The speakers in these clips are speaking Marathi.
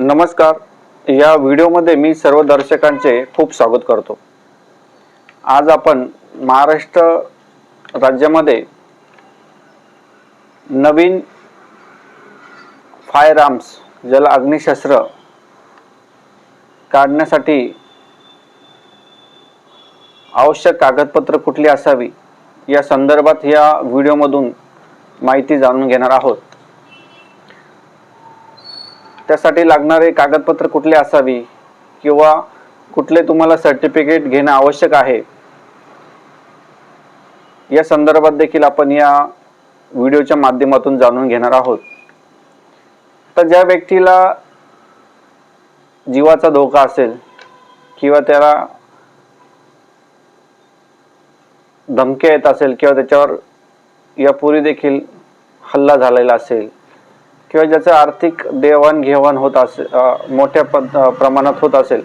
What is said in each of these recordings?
नमस्कार. या व्हिडिओमध्ये मी सर्व दर्शकांचे खूप स्वागत करतो. आज आपण महाराष्ट्र राज्यामध्ये नवीन फायर आर्म्स ज्याला अग्निशस्त्र काढण्यासाठी आवश्यक कागदपत्र कुठली असावी या संदर्भात या व्हिडिओमधून माहिती जाणून घेणार आहोत. त्यासाठी लागणारे कागदपत्र कुठले असावी किंवा कुठले तुम्हाला सर्टिफिकेट घेणं आवश्यक आहे? या संदर्भात देखील आपण या व्हिडिओच्या माध्यमातून जाणून घेणार आहोत. तर ज्या व्यक्तीला जीवाचा धोका असेल किंवा त्याला धमक्या येत असेल किंवा त्याच्यावर यापूर्वी देखील हल्ला झालेला असेल किंवा ज्याचं आर्थिक देवाणघेवाण होत असे मोठ्या पद प्रमाणात होत असेल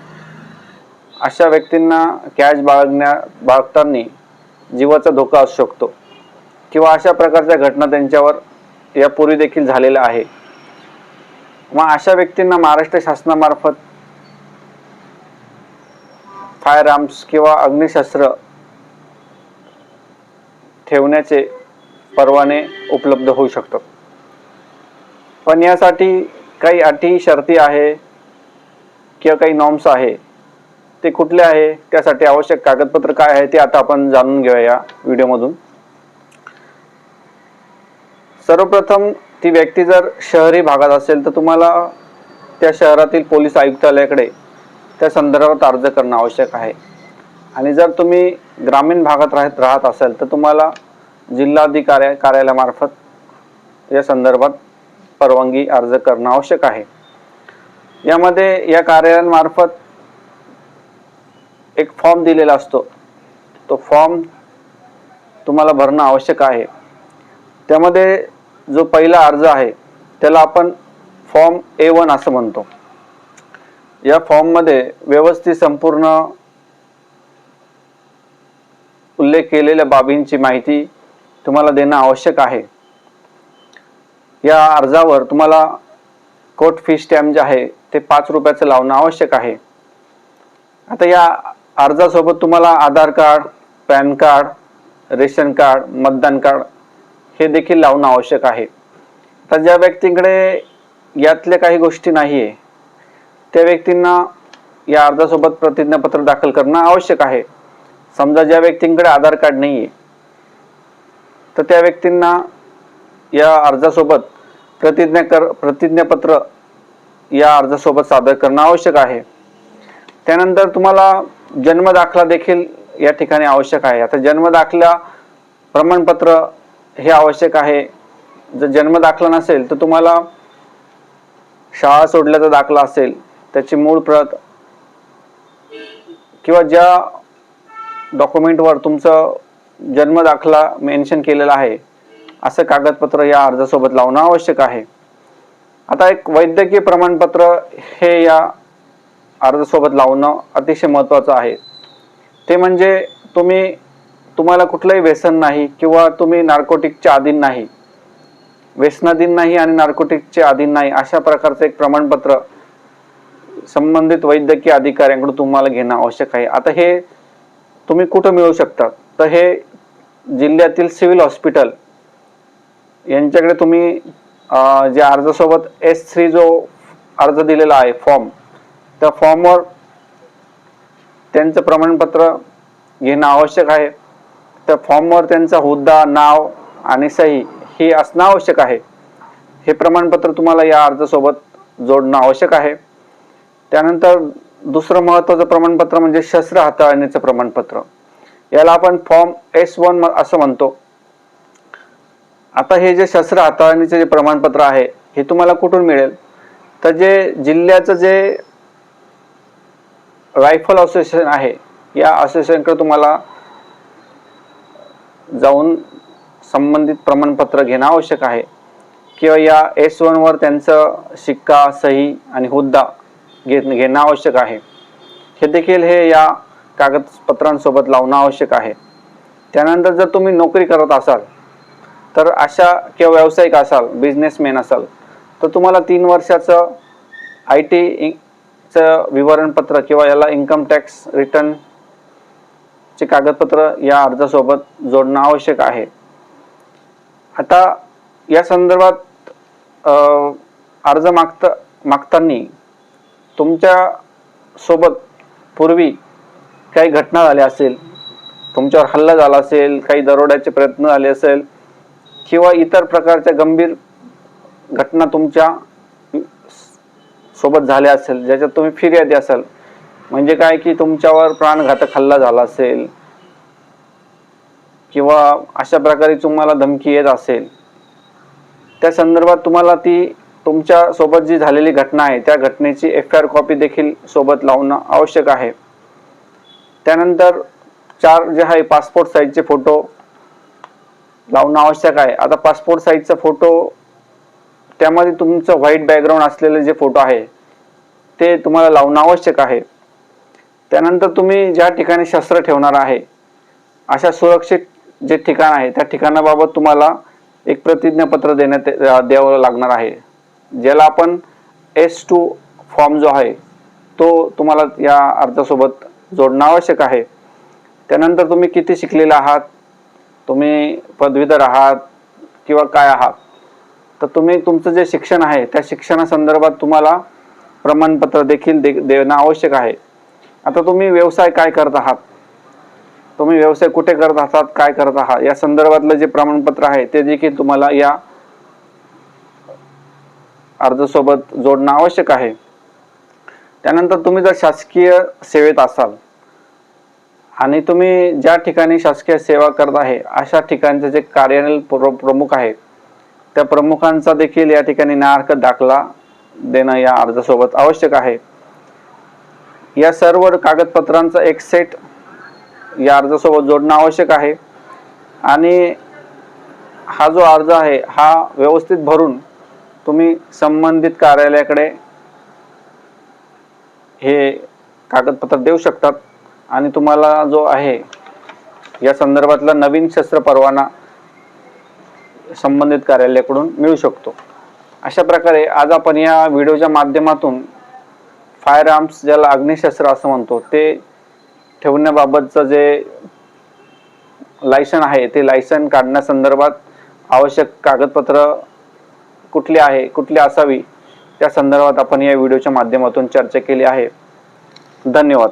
अशा व्यक्तींना कॅश बाळगण्या बाळगताना जीवाचा धोका असू शकतो. किंवा अशा प्रकारच्या घटना त्यांच्यावर यापूर्वी देखील झालेल्या आहे मग अशा व्यक्तींना महाराष्ट्र शासनामार्फत फायर आर्म्स किंवा अग्निशस्त्र ठेवण्याचे परवाने उपलब्ध होऊ शकतात. पण यासाठी काही अटी शर्ती आहे किंवा काही नॉर्म्स आहे. ते कुठले आहे? त्यासाठी आवश्यक कागदपत्र काय आहे ते आता आपण जाणून घेऊया या व्हिडिओमधून. सर्वप्रथम ती व्यक्ती जर शहरी भागात असेल तर तुम्हाला त्या शहरातील पोलीस आयुक्तालयाकडे त्या संदर्भात अर्ज करणं आवश्यक आहे. आणि जर तुम्ही ग्रामीण भागात राहत राहत असाल तर तुम्हाला जिल्हाधिकारी कार्यालयामार्फत या संदर्भात परवानगी अर्ज करणं आवश्यक आहे. यामध्ये या कार्यालयांमार्फत एक फॉर्म दिलेला असतो. तो फॉर्म तुम्हाला भरणं आवश्यक आहे. त्यामध्ये जो पहिला अर्ज आहे त्याला आपण फॉर्म ए वन असं म्हणतो. या फॉर्ममध्ये व्यवस्थित संपूर्ण उल्लेख केलेल्या बाबींची माहिती तुम्हाला देणं आवश्यक आहे. या अर्जावर तुम्हाला कोर्ट फी स्टॅम्प जे आहे ते पाच रुपयाचं लावणं आवश्यक आहे. आता या अर्जासोबत तुम्हाला Aadhaar card PAN card ration card मतदान कार्ड हे देखील लावणं आवश्यक आहे. तर ज्या व्यक्तीकडे यातल्या काही गोष्टी नाही आहे त्या व्यक्तींना या अर्जासोबत प्रतिज्ञापत्र दाखल करणं आवश्यक आहे. समजा ज्या व्यक्तींकडे आधार कार्ड नाही आहे तर त्या व्यक्तींना या अर्जासोबत प्रतिज्ञा कर प्रतिज्ञापत्र या अर्जासोबत सादर करणं आवश्यक आहे. त्यानंतर तुम्हाला जन्म दाखला देखील या ठिकाणी आवश्यक आहे. आता जन्म दाखला प्रमाणपत्र हे आवश्यक आहे. जर जन्म दाखला नसेल तर तुम्हाला शाळा सोडल्याचा दाखला असेल त्याची मूळ प्रत किंवा ज्या डॉक्युमेंटवर तुमचं जन्म दाखला मेन्शन केलेला आहे असं कागदपत्र या अर्जासोबत लावणं आवश्यक आहे. आता एक वैद्यकीय प्रमाणपत्र हे या अर्जासोबत लावणं अतिशय महत्त्वाचं आहे. ते म्हणजे तुम्ही तुम्हाला कुठलंही व्यसन नाही किंवा तुम्ही नार्कोटिकच्या अधीन नाही. व्यसनाधीन नाही आणि नार्कोटिकचे अधीन नाही अशा प्रकारचं एक प्रमाणपत्र संबंधित वैद्यकीय अधिकाऱ्यांकडून तुम्हाला घेणं आवश्यक आहे. आता हे तुम्ही कुठं मिळू शकता? तर हे जिल्ह्यातील सिव्हिल हॉस्पिटल यांच्याकडे तुम्ही जे अर्जासोबत एस थ्री जो अर्ज दिलेला आहे फॉर्म त्या फॉर्मवर त्यांचं प्रमाणपत्र घेणं आवश्यक आहे. त्या फॉर्मवर त्यांचा हुद्दा नाव आणि सही हे असणं आवश्यक आहे. हे प्रमाणपत्र तुम्हाला या अर्जासोबत जोडणं आवश्यक आहे. त्यानंतर दुसरं महत्त्वाचं प्रमाणपत्र म्हणजे शस्त्र हाताळणीचं प्रमाणपत्र. याला आपण फॉर्म एस वन असं म्हणतो. आता हे जे शस्त्र हाताळणीचे जे प्रमाणपत्र आहे हे तुम्हाला कुठून मिळेल? तर जे जिल्ह्याचं जे रायफल असोसिएशन आहे या असोसिएशनकडे तुम्हाला जाऊन संबंधित प्रमाणपत्र घेणं आवश्यक आहे. किंवा या एस वनवर त्यांचं शिक्का सही आणि हुद्दा घे घेणं आवश्यक आहे. हे देखील हे या कागदपत्रांसोबत लावणं आवश्यक आहे. त्यानंतर जर तुम्ही नोकरी करत असाल तर अशा किंवा व्यावसायिक असाल बिझनेसमॅन असाल तर तुम्हाला तीन वर्षाचं आय टीचं विवरणपत्र किंवा याला इन्कम टॅक्स रिटर्न चे कागदपत्र या अर्जासोबत जोडणं आवश्यक आहे. आता या संदर्भात अर्ज मागता मागताना तुमच्यासोबत पूर्वी काही घटना झाल्या असेल तुमच्यावर हल्ला झाला असेल काही दरोड्याचे प्रयत्न झाले असेल किंवा इतर प्रकारच्या गंभीर घटना तुमच्यासोबत झाल्या असेल ज्याच्यात तुम्ही फिर्यादी असाल म्हणजे काय की तुमच्यावर प्राणघातक हल्ला झाला असेल किंवा अशा प्रकारे तुम्हाला धमकी येत असेल त्या संदर्भात तुम्हाला ती तुमच्यासोबत जी झालेली घटना आहे त्या घटनेची एफ आर कॉपी देखील सोबत लावणं आवश्यक आहे. त्यानंतर चार जे आहे पासपोर्ट साईजचे फोटो लावणं आवश्यक आहे आता पासपोर्ट साईजचा फोटो त्यामध्ये तुमचं व्हाईट बॅकग्राऊंड असलेले जे फोटो आहे ते तुम्हाला लावणं आवश्यक आहे. त्यानंतर तुम्ही ज्या ठिकाणी शस्त्र ठेवणार आहे अशा सुरक्षित जे ठिकाण आहे त्या ठिकाणाबाबत तुम्हाला एक प्रतिज्ञापत्र देण्यात द्यावं लागणार आहे. ज्याला आपण एस टू फॉर्म जो आहे तो तुम्हाला या अर्जासोबत जोडणं आवश्यक आहे. त्यानंतर तुम्ही किती शिकलेला आहात तुम्ही पदवीधर आहात किंवा काय आहात तर तुम्ही तुमचं जे शिक्षण आहे त्या शिक्षणासंदर्भात तुम्हाला प्रमाणपत्र देखील दे देणं आवश्यक आहे. आता तुम्ही व्यवसाय काय करत आहात? तुम्ही व्यवसाय कुठे करत आहात काय करत आहात? या संदर्भातलं जे प्रमाणपत्र आहे ते देखील तुम्हाला या अर्जासोबत जोडणं आवश्यक आहे. त्यानंतर तुम्ही जर शासकीय सेवेत असाल आणि तुम्ही ज्या ठिकाणी शासकीय सेवा करत आहे अशा ठिकाणचे जे कार्यालय प्र- प्रमुख आहे त्या प्रमुखांचा देखील या ठिकाणी नार्क दाखला देणं या अर्जासोबत आवश्यक आहे. या सर्व कागदपत्रांचा एक सेट या अर्जासोबत जोडणं आवश्यक आहे. आणि हा जो अर्ज आहे हा व्यवस्थित भरून तुम्ही संबंधित कार्यालयाकडे हे कागदपत्र देऊ शकतात. आणि तुम्हाला जो आहे या संदर्भातला नवीन शस्त्र परवाना संबंधित कार्यालयाकडून मिळू शकतो. अशा प्रकारे आज आपण या व्हिडिओच्या माध्यमातून फायर आर्म्स ज्याला अग्निशस्त्र असं म्हणतो ते ठेवण्याबाबतचं जे लायसन आहे ते लायसन काढण्यासंदर्भात आवश्यक कागदपत्र कुठली आहे कुठली असावी त्या संदर्भात आपण या व्हिडिओच्या माध्यमातून चर्चा केली आहे. धन्यवाद.